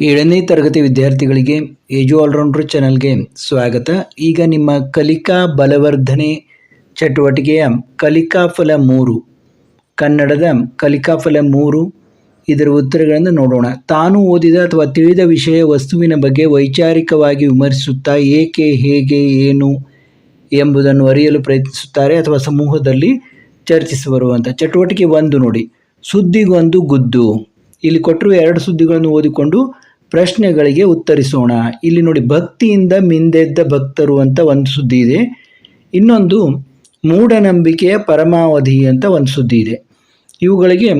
ಏಳನೇ ತರಗತಿ ವಿದ್ಯಾರ್ಥಿಗಳಿಗೆ ಏಜು ಆಲ್ರೌಂಡರ್ ಚಾನಲ್ಗೆ ಸ್ವಾಗತ. ಈಗ ನಿಮ್ಮ ಕಲಿಕಾ ಬಲವರ್ಧನೆ ಚಟುವಟಿಕೆಯ ಕಲಿಕಾ ಫಲ ಮೂರು, ಕನ್ನಡದ ಕಲಿಕಾ ಫಲ ಮೂರು, ಇದರ ಉತ್ತರಗಳನ್ನು ನೋಡೋಣ. ತಾನು ಓದಿದ ಅಥವಾ ತಿಳಿದ ವಿಷಯ ವಸ್ತುವಿನ ಬಗ್ಗೆ ವೈಚಾರಿಕವಾಗಿ ವಿಮರ್ಶಿಸುತ್ತಾ ಏಕೆ, ಹೇಗೆ, ಏನು ಎಂಬುದನ್ನು ಅರಿಯಲು ಪ್ರಯತ್ನಿಸುತ್ತಾರೆ ಅಥವಾ ಸಮೂಹದಲ್ಲಿ ಚರ್ಚಿಸುವರು ಅಂತ. ಚಟುವಟಿಕೆ ಒಂದು ನೋಡಿ. ಸುದ್ದಿಗೊಂದು ಗುದ್ದು. ಇಲ್ಲಿ ಕೊಟ್ಟರು ಎರಡು ಸುದ್ದಿಗಳನ್ನು ಓದಿಕೊಂಡು ಪ್ರಶ್ನೆಗಳಿಗೆ ಉತ್ತರಿಸೋಣ. ಇಲ್ಲಿ ನೋಡಿ, ಭಕ್ತಿಯಿಂದ ಮಿಂದೆದ್ದ ಭಕ್ತರು ಅಂತ ಒಂದು ಸುದ್ದಿ ಇದೆ. ಇನ್ನೊಂದು, ಮೂಢನಂಬಿಕೆಯ ಪರಮಾವಧಿ ಅಂತ ಒಂದು ಸುದ್ದಿ ಇದೆ. ಇವುಗಳಿಗೆ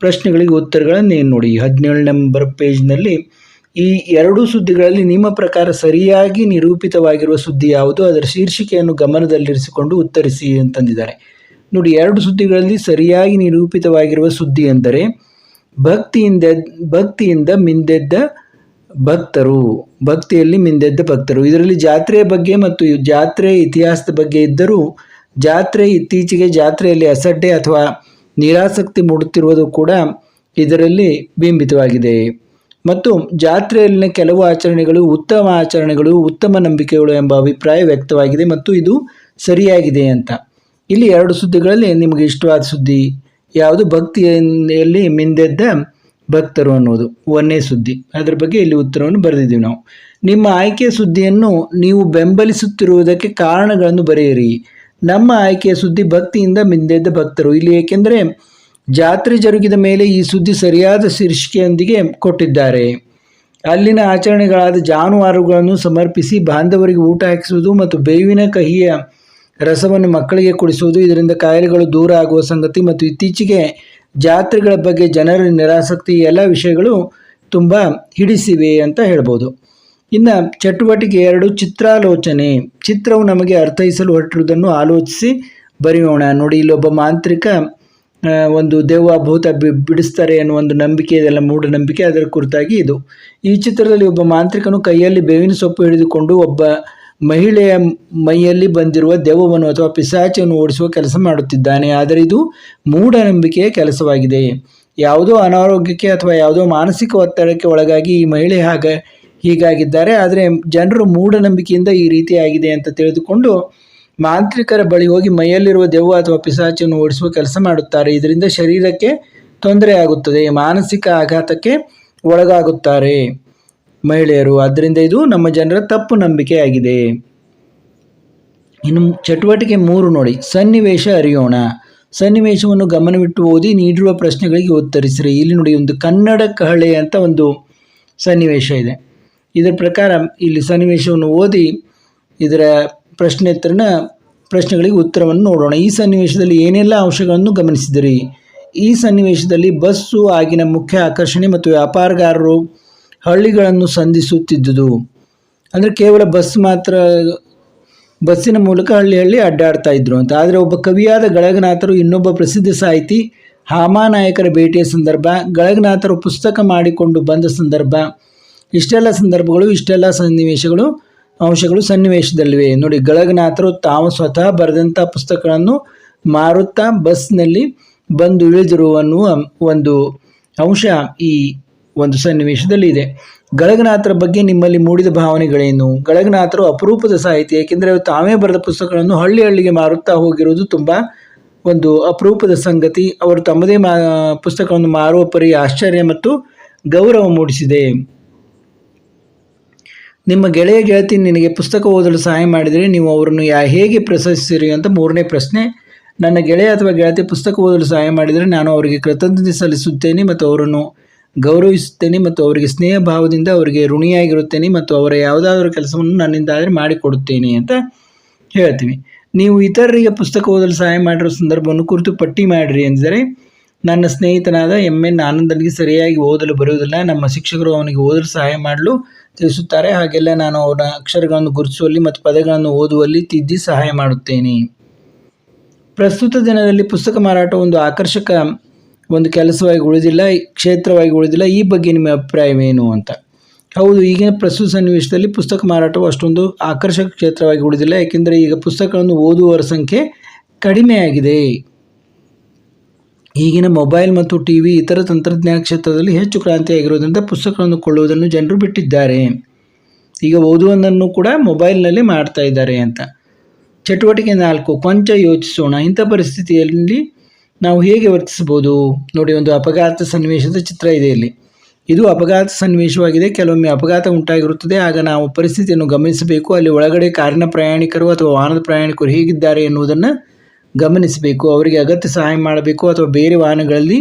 ಪ್ರಶ್ನೆಗಳಿಗೆ ಉತ್ತರಗಳನ್ನು ಏನು ನೋಡಿ. ಹದಿನೇಳು ನಂಬರ್ ಪೇಜ್ನಲ್ಲಿ, ಈ ಎರಡು ಸುದ್ದಿಗಳಲ್ಲಿ ನಿಮ್ಮ ಪ್ರಕಾರ ಸರಿಯಾಗಿ ನಿರೂಪಿತವಾಗಿರುವ ಸುದ್ದಿ ಯಾವುದು? ಅದರ ಶೀರ್ಷಿಕೆಯನ್ನು ಗಮನದಲ್ಲಿರಿಸಿಕೊಂಡು ಉತ್ತರಿಸಿ ಅಂತಂದಿದ್ದಾರೆ ನೋಡಿ, ಎರಡು ಸುದ್ದಿಗಳಲ್ಲಿ ಸರಿಯಾಗಿ ನಿರೂಪಿತವಾಗಿರುವ ಸುದ್ದಿ ಎಂದರೆ, ಭಕ್ತಿಯಿಂದ ಭಕ್ತಿಯಿಂದ ಮಿಂದೆದ್ದ ಭಕ್ತರು, ಭಕ್ತಿಯಲ್ಲಿ ಮಿಂದೆದ್ದ ಭಕ್ತರು. ಇದರಲ್ಲಿ ಜಾತ್ರೆಯ ಬಗ್ಗೆ ಮತ್ತು ಜಾತ್ರೆ ಇತಿಹಾಸದ ಬಗ್ಗೆ ಇದ್ದರೂ, ಜಾತ್ರೆ ಇತ್ತೀಚೆಗೆ ಜಾತ್ರೆಯಲ್ಲಿ ಅಸಡ್ಡೆ ಅಥವಾ ನಿರಾಸಕ್ತಿ ಮೂಡುತ್ತಿರುವುದು ಕೂಡ ಇದರಲ್ಲಿ ಬಿಂಬಿತವಾಗಿದೆ. ಮತ್ತು ಜಾತ್ರೆಯಲ್ಲಿನ ಕೆಲವು ಆಚರಣೆಗಳು ಉತ್ತಮ ಆಚರಣೆಗಳು, ಉತ್ತಮ ನಂಬಿಕೆಗಳು ಎಂಬ ಅಭಿಪ್ರಾಯ ವ್ಯಕ್ತವಾಗಿದೆ ಮತ್ತು ಇದು ಸರಿಯಾಗಿದೆ ಅಂತ. ಇಲ್ಲಿ ಎರಡು ಸುದ್ದಿಗಳಲ್ಲಿ ನಿಮಗೆ ಇಷ್ಟವಾದ ಸುದ್ದಿ ಯಾವುದು? ಭಕ್ತಿಯಲ್ಲಿ ಮಿಂದೆದ್ದ ಭಕ್ತರು ಅನ್ನೋದು, ಒಂದೇ ಸುದ್ದಿ. ಅದರ ಬಗ್ಗೆ ಇಲ್ಲಿ ಉತ್ತರವನ್ನು ಬರೆದಿದ್ದೀವಿ ನಾವು. ನಿಮ್ಮ ಆಯ್ಕೆಯ ಸುದ್ದಿಯನ್ನು ನೀವು ಬೆಂಬಲಿಸುತ್ತಿರುವುದಕ್ಕೆ ಕಾರಣಗಳನ್ನು ಬರೆಯಿರಿ. ನಮ್ಮ ಆಯ್ಕೆಯ ಸುದ್ದಿ ಭಕ್ತಿಯಿಂದ ಮಿಂದೆದ್ದ ಭಕ್ತರು. ಇಲ್ಲಿ ಏಕೆಂದರೆ, ಜಾತ್ರೆ ಜರುಗಿದ ಮೇಲೆ ಈ ಸುದ್ದಿ ಸರಿಯಾದ ಶೀರ್ಷಿಕೆಯೊಂದಿಗೆ ಕೊಟ್ಟಿದ್ದಾರೆ. ಅಲ್ಲಿನ ಆಚರಣೆಗಳಾದ ಜಾನುವಾರುಗಳನ್ನು ಸಮರ್ಪಿಸಿ ಬಾಂಧವರಿಗೆ ಊಟ ಹಾಕಿಸುವುದು ಮತ್ತು ಬೇವಿನ ಕಹಿಯ ರಸವನ್ನು ಮಕ್ಕಳಿಗೆ ಕುಡಿಸುವುದು, ಇದರಿಂದ ಕಾಯಿಲೆಗಳು ದೂರ ಆಗುವ ಸಂಗತಿ ಮತ್ತು ಇತ್ತೀಚೆಗೆ ಜಾತ್ರೆಗಳ ಬಗ್ಗೆ ಜನರ ನಿರಾಸಕ್ತಿ ಎಲ್ಲ ವಿಷಯಗಳು ತುಂಬ ಹಿಡಿಸಿವೆ ಅಂತ ಹೇಳ್ಬೋದು. ಇನ್ನು ಚಟುವಟಿಕೆ ಎರಡು, ಚಿತ್ರಾಲೋಚನೆ. ಚಿತ್ರವು ನಮಗೆ ಅರ್ಥೈಸಲು ಹೊರಟಿರುವುದನ್ನು ಆಲೋಚಿಸಿ ಬರೆಯೋಣ. ನೋಡಿ, ಇಲ್ಲೊಬ್ಬ ಮಾಂತ್ರಿಕ ಒಂದು ದೇವ ಭೂತ ಬಿ, ಬಿಡಿಸ್ತಾರೆ ಅನ್ನೋ ಒಂದು ನಂಬಿಕೆ ಇದೆಲ್ಲ ಮೂಢನಂಬಿಕೆ ಅದರ ಕುರಿತಾಗಿ ಇದು. ಈ ಚಿತ್ರದಲ್ಲಿ ಒಬ್ಬ ಮಾಂತ್ರಿಕನು ಕೈಯಲ್ಲಿ ಬೇವಿನ ಸೊಪ್ಪು ಹಿಡಿದುಕೊಂಡು ಒಬ್ಬ ಮಹಿಳೆಯ ಮೈಯಲ್ಲಿ ಬಂದಿರುವ ದೆವ್ವವನ್ನು ಅಥವಾ ಪಿಸಾಚಿಯನ್ನು ಓಡಿಸುವ ಕೆಲಸ ಮಾಡುತ್ತಿದ್ದಾನೆ. ಆದರೆ ಇದು ಮೂಢನಂಬಿಕೆಯ ಕೆಲಸವಾಗಿದೆ. ಯಾವುದೋ ಅನಾರೋಗ್ಯಕ್ಕೆ ಅಥವಾ ಯಾವುದೋ ಮಾನಸಿಕ ಒತ್ತಡಕ್ಕೆ ಒಳಗಾಗಿ ಈ ಮಹಿಳೆ ಹಾಗ ಹೀಗಾಗಿದ್ದಾರೆ. ಆದರೆ ಜನರು ಮೂಢನಂಬಿಕೆಯಿಂದ ಈ ರೀತಿಯಾಗಿದೆ ಅಂತ ತಿಳಿದುಕೊಂಡು ಮಾಂತ್ರಿಕರ ಬಳಿ ಹೋಗಿ ಮೈಯಲ್ಲಿರುವ ದೆವ್ವ ಅಥವಾ ಪಿಸಾಚಿಯನ್ನು ಓಡಿಸುವ ಕೆಲಸ ಮಾಡುತ್ತಾರೆ. ಇದರಿಂದ ಶರೀರಕ್ಕೆ ತೊಂದರೆಯಾಗುತ್ತದೆ, ಮಾನಸಿಕ ಆಘಾತಕ್ಕೆ ಒಳಗಾಗುತ್ತಾರೆ. ಮಹಿಳೆಯರು ಆದ್ದರಿಂದ ಇದು ನಮ್ಮ ಜನರ ತಪ್ಪು ನಂಬಿಕೆಯಾಗಿದೆ. ಇನ್ನು ಚಟುವಟಿಕೆ ಮೂರು ನೋಡಿ, ಸನ್ನಿವೇಶ ಅರಿಯೋಣ. ಸನ್ನಿವೇಶವನ್ನು ಗಮನವಿಟ್ಟು ಓದಿ, ನೀಡಿರುವ ಪ್ರಶ್ನೆಗಳಿಗೆ ಉತ್ತರಿಸಿರಿ. ಇಲ್ಲಿ ನೋಡಿ, ಒಂದು ಕನ್ನಡ ಕಹಳೆ ಅಂತ ಒಂದು ಸನ್ನಿವೇಶ ಇದೆ. ಇದರ ಪ್ರಕಾರ ಇಲ್ಲಿ ಸನ್ನಿವೇಶವನ್ನು ಓದಿ, ಇದರ ಪ್ರಶ್ನೆತ್ರನ ಪ್ರಶ್ನೆಗಳಿಗೆ ಉತ್ತರವನ್ನು ನೋಡೋಣ. ಈ ಸನ್ನಿವೇಶದಲ್ಲಿ ಏನೆಲ್ಲ ಅಂಶಗಳನ್ನು ಗಮನಿಸಿದಿರಿ? ಈ ಸನ್ನಿವೇಶದಲ್ಲಿ ಬಸ್ಸು, ಆಗಿನ ಮುಖ್ಯ ಆಕರ್ಷಣೆ ಮತ್ತು ವ್ಯಾಪಾರಗಾರರು ಹಳ್ಳಿಗಳನ್ನು ಸಂಧಿಸುತ್ತಿದ್ದುದು. ಅಂದರೆ ಕೇವಲ ಬಸ್ ಮಾತ್ರ, ಬಸ್ಸಿನ ಮೂಲಕ ಹಳ್ಳಿ ಹಳ್ಳಿ ಅಡ್ಡಾಡ್ತಾ ಇದ್ರು ಅಂತ. ಆದರೆ ಒಬ್ಬ ಕವಿಯಾದ ಗಳಗನಾಥರು ಇನ್ನೊಬ್ಬ ಪ್ರಸಿದ್ಧ ಸಾಹಿತಿ ಹಾಮಾನಾಯಕರ ಭೇಟಿಯ ಸಂದರ್ಭ, ಗಳಗನಾಥರು ಪುಸ್ತಕ ಮಾಡಿಕೊಂಡು ಬಂದ ಸಂದರ್ಭ, ಇಷ್ಟೆಲ್ಲ ಸಂದರ್ಭಗಳು, ಇಷ್ಟೆಲ್ಲ ಸನ್ನಿವೇಶಗಳು, ಅಂಶಗಳು ಸನ್ನಿವೇಶದಲ್ಲಿವೆ. ನೋಡಿ, ಗಳಗನಾಥರು ತಾವು ಸ್ವತಃ ಬರೆದಂಥ ಪುಸ್ತಕಗಳನ್ನು ಮಾರುತ್ತಾ ಬಸ್ನಲ್ಲಿ ಬಂದು ಇಳಿದಿರುವ ಒಂದು ಅಂಶ ಈ ಒಂದು ಸನ್ನಿವೇಶದಲ್ಲಿ ಇದೆ ಗಳಗನಾಥರ ಬಗ್ಗೆ ನಿಮ್ಮಲ್ಲಿ ಮೂಡಿದ ಭಾವನೆಗಳೇನು? ಗಳಗನಾಥರು ಅಪರೂಪದ ಸಾಹಿತಿ ಏಕೆಂದರೆ ತಾವೇ ಬರೆದ ಪುಸ್ತಕಗಳನ್ನು ಹಳ್ಳಿ ಹಳ್ಳಿಗೆ ಮಾರುತ್ತಾ ಹೋಗಿರುವುದು ತುಂಬ ಒಂದು ಅಪರೂಪದ ಸಂಗತಿ. ಅವರು ತಮ್ಮದೇ ಮಾ, ಪುಸ್ತಕವನ್ನು ಮಾರುವ ಪರಿ ಆಶ್ಚರ್ಯ ಮತ್ತು ಗೌರವ ಮೂಡಿಸಿದೆ. ನಿಮ್ಮ ಗೆಳೆಯ ಗೆಳತಿ ನಿನಗೆ ಪುಸ್ತಕ ಓದಲು ಸಹಾಯ ಮಾಡಿದರೆ ನೀವು ಅವರನ್ನು ಯಾ, ಹೇಗೆ ಪ್ರಶಂಸಿಸಿರಿ ಅಂತ ಮೂರನೇ ಪ್ರಶ್ನೆ. ನನ್ನ ಗೆಳೆಯ ಅಥವಾ ಗೆಳತಿ ಪುಸ್ತಕ ಓದಲು ಸಹಾಯ ಮಾಡಿದರೆ ನಾನು ಅವರಿಗೆ ಕೃತಜ್ಞತೆ ಸಲ್ಲಿಸುತ್ತೇನೆ ಮತ್ತು ಅವರನ್ನು ಗೌರವಿಸುತ್ತೇನೆ ಮತ್ತು ಅವರಿಗೆ ಸ್ನೇಹ ಭಾವದಿಂದ ಅವರಿಗೆ ಋಣಿಯಾಗಿರುತ್ತೇನೆ ಮತ್ತು ಅವರ ಯಾವುದಾದ್ರೂ ಕೆಲಸವನ್ನು ನನ್ನಿಂದ ಆದರೆ ಮಾಡಿಕೊಡುತ್ತೇನೆ ಅಂತ ಹೇಳ್ತೀನಿ. ನೀವು ಇತರರಿಗೆ ಪುಸ್ತಕ ಓದಲು ಸಹಾಯ ಮಾಡಿರೋ ಸಂದರ್ಭವನ್ನು ಕುರಿತು ಪಟ್ಟಿ ಮಾಡಿರಿ ಎಂದರೆ ನನ್ನ ಸ್ನೇಹಿತನಾದ ಎಂ ಎನ್. ಆನಂದನಿಗೆ ಸರಿಯಾಗಿ ಓದಲು ಬರುವುದಿಲ್ಲ. ನಮ್ಮ ಶಿಕ್ಷಕರು ಅವನಿಗೆ ಓದಲು ಸಹಾಯ ಮಾಡಲು ತಿಳಿಸುತ್ತಾರೆ. ಹಾಗೆಲ್ಲ ನಾನು ಅವನ ಅಕ್ಷರಗಳನ್ನು ಗುರುತಿಸುವಲ್ಲಿ ಮತ್ತು ಪದಗಳನ್ನು ಓದುವಲ್ಲಿ ತಿದ್ದಿ ಸಹಾಯ ಮಾಡುತ್ತೇನೆ. ಪ್ರಸ್ತುತ ದಿನದಲ್ಲಿ ಪುಸ್ತಕ ಮಾರಾಟ ಒಂದು ಆಕರ್ಷಕ ಒಂದು ಕೆಲಸವಾಗಿ ಉಳಿದಿಲ್ಲ, ಕ್ಷೇತ್ರವಾಗಿ ಉಳಿದಿಲ್ಲ, ಈ ಬಗ್ಗೆ ನಿಮ್ಮ ಅಭಿಪ್ರಾಯವೇನು ಅಂತ? ಹೌದು, ಈಗಿನ ಪ್ರಸ್ತುತ ಸನ್ನಿವೇಶದಲ್ಲಿ ಪುಸ್ತಕ ಮಾರಾಟವು ಅಷ್ಟೊಂದು ಆಕರ್ಷಕ ಕ್ಷೇತ್ರವಾಗಿ ಉಳಿದಿಲ್ಲ, ಏಕೆಂದರೆ ಈಗ ಪುಸ್ತಕಗಳನ್ನು ಓದುವವರ ಸಂಖ್ಯೆ ಕಡಿಮೆಯಾಗಿದೆ. ಈಗಿನ ಮೊಬೈಲ್ ಮತ್ತು ಟಿ ವಿ ಇತರ ತಂತ್ರಜ್ಞಾನ ಕ್ಷೇತ್ರದಲ್ಲಿ ಹೆಚ್ಚು ಕ್ರಾಂತಿಯಾಗಿರುವುದರಿಂದ ಪುಸ್ತಕಗಳನ್ನು ಕೊಳ್ಳುವುದನ್ನು ಜನರು ಬಿಟ್ಟಿದ್ದಾರೆ. ಈಗ ಓದುವುದನ್ನು ಕೂಡ ಮೊಬೈಲ್ನಲ್ಲಿ ಮಾಡ್ತಾ ಇದ್ದಾರೆ ಅಂತ. ಚಟುವಟಿಕೆ ನಾಲ್ಕು, ಕೊಂಚ ಯೋಚಿಸೋಣ. ಇಂಥ ಪರಿಸ್ಥಿತಿಯಲ್ಲಿ ನಾವು ಹೇಗೆ ವರ್ತಿಸಬಹುದು? ನೋಡಿ, ಒಂದು ಅಪಘಾತ ಸನ್ನಿವೇಶದ ಚಿತ್ರ ಇದೆ ಇಲ್ಲಿ. ಇದು ಅಪಘಾತ ಸನ್ನಿವೇಶವಾಗಿದೆ. ಕೆಲವೊಮ್ಮೆ ಅಪಘಾತ ಉಂಟಾಗಿರುತ್ತದೆ. ಆಗ ನಾವು ಪರಿಸ್ಥಿತಿಯನ್ನು ಗಮನಿಸಬೇಕು. ಅಲ್ಲಿ ಒಳಗಡೆ ಕಾರಿನ ಪ್ರಯಾಣಿಕರು ಅಥವಾ ವಾಹನದ ಪ್ರಯಾಣಿಕರು ಹೇಗಿದ್ದಾರೆ ಎನ್ನುವುದನ್ನು ಗಮನಿಸಬೇಕು. ಅವರಿಗೆ ಅಗತ್ಯ ಸಹಾಯ ಮಾಡಬೇಕು ಅಥವಾ ಬೇರೆ ವಾಹನಗಳಲ್ಲಿ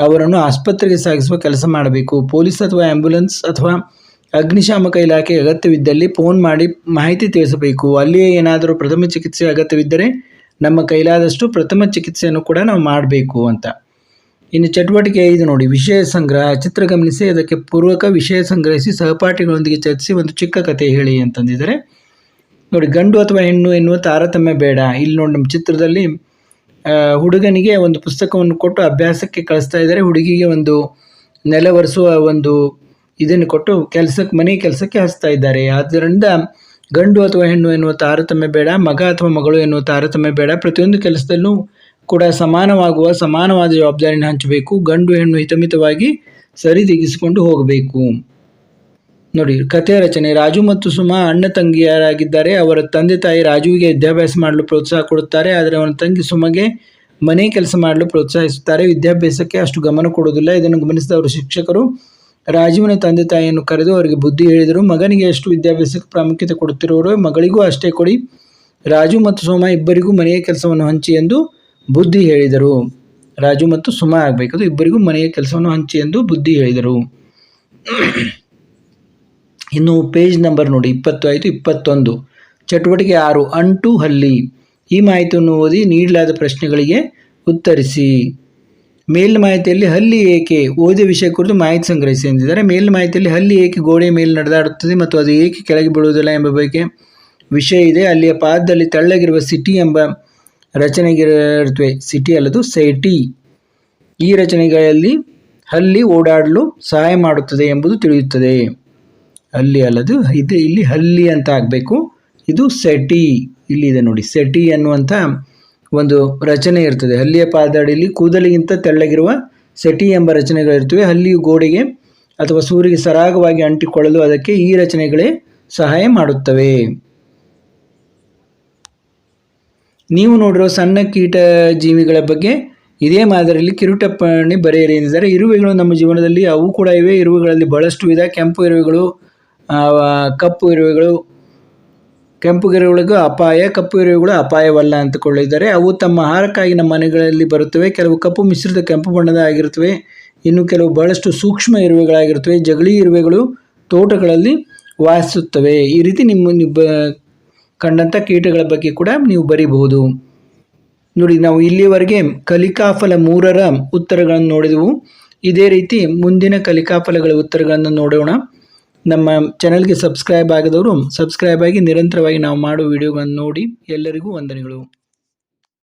ಅವರನ್ನು ಆಸ್ಪತ್ರೆಗೆ ಸಾಗಿಸುವ ಕೆಲಸ ಮಾಡಬೇಕು. ಪೊಲೀಸ್ ಅಥವಾ ಆ್ಯಂಬುಲೆನ್ಸ್ ಅಥವಾ ಅಗ್ನಿಶಾಮಕ ಇಲಾಖೆ ಅಗತ್ಯವಿದ್ದಲ್ಲಿ ಫೋನ್ ಮಾಡಿ ಮಾಹಿತಿ ತಿಳಿಸಬೇಕು. ಅಲ್ಲಿಯೇ ಏನಾದರೂ ಪ್ರಥಮ ಚಿಕಿತ್ಸೆ ಅಗತ್ಯವಿದ್ದರೆ ನಮ್ಮ ಕೈಲಾದಷ್ಟು ಪ್ರಥಮ ಚಿಕಿತ್ಸೆಯನ್ನು ಕೂಡ ನಾವು ಮಾಡಬೇಕು ಅಂತ. ಇನ್ನು ಚಟುವಟಿಕೆ ಐದು ನೋಡಿ, ವಿಷಯ ಸಂಗ್ರಹ. ಚಿತ್ರ ಗಮನಿಸಿ, ಅದಕ್ಕೆ ಪೂರ್ವಕ ವಿಷಯ ಸಂಗ್ರಹಿಸಿ ಸಹಪಾಠಿಗಳೊಂದಿಗೆ ಚರ್ಚಿಸಿ ಒಂದು ಚಿಕ್ಕ ಕಥೆ ಹೇಳಿ ಅಂತಂದಿದ್ದಾರೆ. ನೋಡಿ, ಗಂಡು ಅಥವಾ ಹೆಣ್ಣು ಎನ್ನುವ ತಾರತಮ್ಯ ಬೇಡ. ಇಲ್ಲಿ ನೋಡಿ, ನಮ್ಮ ಚಿತ್ರದಲ್ಲಿ ಹುಡುಗನಿಗೆ ಒಂದು ಪುಸ್ತಕವನ್ನು ಕೊಟ್ಟು ಅಭ್ಯಾಸಕ್ಕೆ ಕಳಿಸ್ತಾ ಇದ್ದಾರೆ. ಹುಡುಗಿಗೆ ಒಂದು ನೆಲ ಒಂದು ಇದನ್ನು ಕೊಟ್ಟು ಕೆಲಸಕ್ಕೆ ಮನೆ ಕೆಲಸಕ್ಕೆ ಹಚ್ತಾ ಇದ್ದಾರೆ. ಆದ್ದರಿಂದ ಗಂಡು ಅಥವಾ ಹೆಣ್ಣು ಎನ್ನುವ ತಾರತಮ್ಯ ಬೇಡ, ಮಗ ಅಥವಾ ಮಗಳು ಎನ್ನುವ ತಾರತಮ್ಯ ಬೇಡ. ಪ್ರತಿಯೊಂದು ಕೆಲಸದಲ್ಲೂ ಕೂಡ ಸಮಾನವಾಗುವ, ಸಮಾನವಾದ ಜವಾಬ್ದಾರಿಯನ್ನು ಹಂಚಬೇಕು. ಗಂಡು ಹೆಣ್ಣು ಹಿತಮಿತವಾಗಿ ಸರಿದೂಗಿಸಿಕೊಂಡು ಹೋಗಬೇಕು. ನೋಡಿ, ಕಥೆಯ ರಚನೆ. ರಾಜು ಮತ್ತು ಸುಮಾ ಅಣ್ಣ ತಂಗಿಯರಾಗಿದ್ದಾರೆ. ಅವರ ತಂದೆ ತಾಯಿ ರಾಜುವಿಗೆ ವಿದ್ಯಾಭ್ಯಾಸ ಮಾಡಲು ಪ್ರೋತ್ಸಾಹ ಕೊಡುತ್ತಾರೆ. ಆದರೆ ಅವನ ತಂಗಿ ಸುಮಗೆ ಮನೆ ಕೆಲಸ ಮಾಡಲು ಪ್ರೋತ್ಸಾಹಿಸುತ್ತಾರೆ. ವಿದ್ಯಾಭ್ಯಾಸಕ್ಕೆ ಅಷ್ಟು ಗಮನ ಕೊಡುವುದಿಲ್ಲ. ಇದನ್ನು ಗಮನಿಸಿದ ಅವರು ಶಿಕ್ಷಕರು ರಾಜುವಿನ ತಂದೆ ತಾಯಿಯನ್ನು ಕರೆದು ಅವರಿಗೆ ಬುದ್ಧಿ ಹೇಳಿದರು. ಮಗನಿಗೆ ಎಷ್ಟು ವಿದ್ಯಾಭ್ಯಾಸಕ್ಕೆ ಪ್ರಾಮುಖ್ಯತೆ ಕೊಡುತ್ತಿರುವವರು ಮಗಳಿಗೂ ಅಷ್ಟೇ ಕೊಡಿ. ರಾಜು ಮತ್ತು ಸೋಮ ಇಬ್ಬರಿಗೂ ಮನೆಯ ಕೆಲಸವನ್ನು ಹಂಚಿ ಎಂದು ಬುದ್ಧಿ ಹೇಳಿದರು. ರಾಜು ಮತ್ತು ಸುಮ ಆಗಬೇಕು. ಇಬ್ಬರಿಗೂ ಮನೆಯ ಕೆಲಸವನ್ನು ಹಂಚಿ ಎಂದು ಬುದ್ಧಿ ಹೇಳಿದರು. ಇನ್ನು ಪೇಜ್ ನಂಬರ್ ನೋಡಿ ಇಪ್ಪತ್ತು ಆಯಿತು ಇಪ್ಪತ್ತೊಂದು. ಚಟುವಟಿಕೆ ಆರು, ಅಂಟು ಹಲ್ಲಿ. ಈ ಮಾಹಿತಿಯನ್ನು ಓದಿ ನೀಡಲಾದ ಪ್ರಶ್ನೆಗಳಿಗೆ ಉತ್ತರಿಸಿ. ಮೇಲಿನ ಮಾಹಿತಿಯಲ್ಲಿ ಹಲ್ಲಿ ಏಕೆ ಓದಿದ ವಿಷಯ ಕುರಿತು ಮಾಹಿತಿ ಸಂಗ್ರಹಿಸಿ ಎಂದಿದ್ದಾರೆ. ಮೇಲಿನ ಮಾಹಿತಿಯಲ್ಲಿ ಹಲ್ಲಿ ಏಕೆ ಗೋಡೆ ಮೇಲೆ ನಡೆದಾಡುತ್ತದೆ ಮತ್ತು ಅದು ಏಕೆ ಕೆಳಗೆ ಬೀಳುವುದಿಲ್ಲ ಎಂಬ ಬಗ್ಗೆ ವಿಷಯ ಇದೆ. ಅಲ್ಲಿಯ ಪಾದದಲ್ಲಿ ತೆಳ್ಳಗಿರುವ ಸಿಟಿ ಎಂಬ ರಚನೆಗಿರುತ್ತವೆ. City ಅಲ್ಲದು city. ಈ ರಚನೆಗಳಲ್ಲಿ ಹಲ್ಲಿ ಓಡಾಡಲು ಸಹಾಯ ಮಾಡುತ್ತದೆ ಎಂಬುದು ತಿಳಿಯುತ್ತದೆ. ಅಲ್ಲಿ ಅಲ್ಲದು ಇದು ಇಲ್ಲಿ ಹಲ್ಲಿ ಅಂತ ಆಗಬೇಕು. ಇದು ಸೆಟಿ. ಇಲ್ಲಿದೆ ನೋಡಿ. ಸೆಟಿ ಅನ್ನುವಂಥ ಒಂದು ರಚನೆ ಇರ್ತದೆ. ಹಲ್ಲಿಯ ಪಾದಡಿಯಲ್ಲಿ ಕೂದಲಿಗಿಂತ ತೆಳ್ಳಗಿರುವ ಸೆಟಿ ಎಂಬ ರಚನೆಗಳಿರ್ತವೆ ಹಲ್ಲಿಯು ಗೋಡೆಗೆ ಅಥವಾ ಸೂರಿಗೆ ಸರಾಗವಾಗಿ ಅಂಟಿಕೊಳ್ಳಲು ಅದಕ್ಕೆ ಈ ರಚನೆಗಳೇ ಸಹಾಯ ಮಾಡುತ್ತವೆ. ನೀವು ನೋಡಿರೋ ಸಣ್ಣ ಕೀಟ ಜೀವಿಗಳ ಬಗ್ಗೆ ಇದೇ ಮಾದರಿಯಲ್ಲಿ ಕಿರುಟಪ್ಪಣಿ ಬರೆಯಿರಿ ಎಂದಿದ್ದಾರೆ. ಇರುವೆಗಳು ನಮ್ಮ ಜೀವನದಲ್ಲಿ ಅವು ಕೂಡ ಇವೆ. ಇರುವೆಗಳಲ್ಲಿ ಬಹಳಷ್ಟು ವಿಧ ಕೆಂಪು ಇರುವೆಗಳು ಕಪ್ಪು ಇರುವೆಗಳು ಕೆಂಪು ಇರುವೆಗಳಿಗೂ ಅಪಾಯ, ಕಪ್ಪು ಇರುವೆಗಳು ಅಪಾಯವಲ್ಲ ಅಂತಕೊಳ್ಳಿದ್ದಾರೆ ಅವು ತಮ್ಮ ಆಹಾರಕ್ಕಾಗಿ ನಮ್ಮ ಮನೆಗಳಲ್ಲಿ ಬರುತ್ತವೆ. ಕೆಲವು ಕಪ್ಪು ಮಿಶ್ರಿತ ಕೆಂಪು ಬಣ್ಣದ ಆಗಿರುತ್ತವೆ. ಇನ್ನು ಕೆಲವು ಬಹಳಷ್ಟು ಸೂಕ್ಷ್ಮ ಇರುವೆಗಳಾಗಿರುತ್ತವೆ. ಜಗಳಿ ಇರುವೆಗಳು ತೋಟಗಳಲ್ಲಿ ವಾಸಿಸುತ್ತವೆ. ಈ ರೀತಿ ನಿಮ್ಮ ನಿಬ್ಬ ಕಂಡಂಥ ಕೀಟಗಳ ಬಗ್ಗೆ ಕೂಡ ನೀವು ಬರೀಬಹುದು. ನೋಡಿ, ನಾವು ಇಲ್ಲಿಯವರೆಗೆ ಕಲಿಕಾಫಲ ಮೂರರ ಉತ್ತರಗಳನ್ನು ನೋಡಿದೆವು. ಇದೇ ರೀತಿ ಮುಂದಿನ ಕಲಿಕಾಫಲಗಳ ಉತ್ತರಗಳನ್ನು ನೋಡೋಣ. ನಮ್ಮ ಚಾನಲ್ಗೆ ಸಬ್ಸ್ಕ್ರೈಬ್ ಆಗದವರು ಸಬ್ಸ್ಕ್ರೈಬ್ ಆಗಿ ನಿರಂತರವಾಗಿ ನಾವು ಮಾಡುವ ವಿಡಿಯೋಗಳನ್ನು ನೋಡಿ ಎಲ್ಲರಿಗೂ ವಂದನೆಗಳು.